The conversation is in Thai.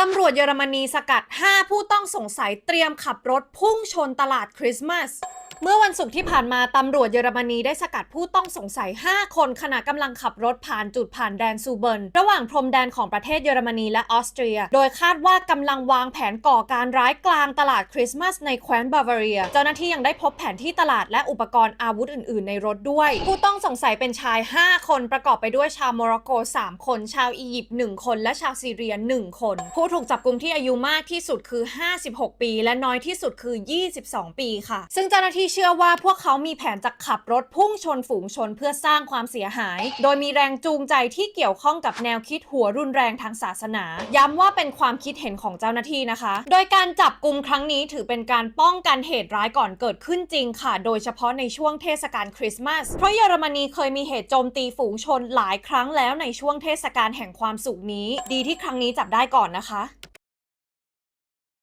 ตำรวจเยอรมนีสกัด 5 ผู้ต้องสงสัยเตรียมขับรถพุ่งชนตลาดคริสต์มาส เมื่อวันศุกร์ที่ผ่านมาตำรวจเยอรมนีได้สกัดผู้ต้องสงสัย 5 คนขณะกำลังขับรถผ่านจุดผ่านแดนซูเบิร์นระหว่างพรมแดนของประเทศเยอรมนีและออสเตรีย โดยคาดว่ากำลังวางแผนก่อการร้ายกลางตลาดคริสต์มาสในแคว้นบาวาเรีย เจ้าหน้าที่ยังได้พบแผนที่ตลาดและอุปกรณ์อาวุธอื่น ๆ ในรถด้วย ผู้ต้องสงสัยเป็นชาย 5 คนประกอบไปด้วยชาวโมร็อกโก 3 คน ชาวอียิปต์1คน และชาวซีเรีย 1 คน ผู้ถูกจับกุมที่อายุมากที่สุดคือ 56 ปี และน้อยที่สุดคือ 22 ปีค่ะ ซึ่งเจ้าหน้าที่เชื่อว่าพวกเขามีแผนจะขับรถพุ่งชนฝูงชนเพื่อสร้างความเสียหาย โดยมีแรงจูงใจที่เกี่ยวข้องกับแนวคิดหัวรุนแรงทางศาสนา ย้ำว่าเป็นความคิดเห็นของเจ้าหน้าที่นะคะ โดยการจับกลุ่มครั้งนี้ถือเป็นการป้องกันเหตุร้ายก่อนเกิดขึ้นจริงค่ะ โดยเฉพาะในช่วงเทศกาลคริสต์มาส เพราะเยอรมนีเคยมีเหตุโจมตีฝูงชนหลายครั้งแล้วในช่วงเทศกาลแห่งความสุขนี้ ดีที่ครั้งนี้จับได้ก่อนนะคะ